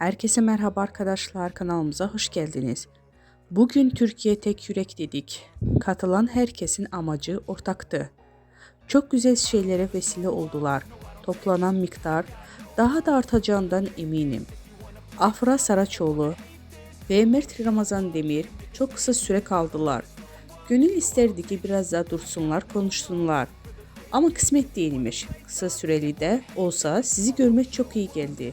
Herkese merhaba arkadaşlar kanalımıza hoş geldiniz. Bugün Türkiye tek yürek dedik. Katılan herkesin amacı ortaktı. Çok güzel şeylere vesile oldular. Toplanan miktar daha da artacağından eminim. Afra Saraçoğlu ve Mert Ramazan Demir çok kısa süre kaldılar. Gönül isterdi ki biraz daha dursunlar, konuşsunlar. Ama kısmet değilmiş. Kısa süreli de olsa sizi görmek çok iyi geldi.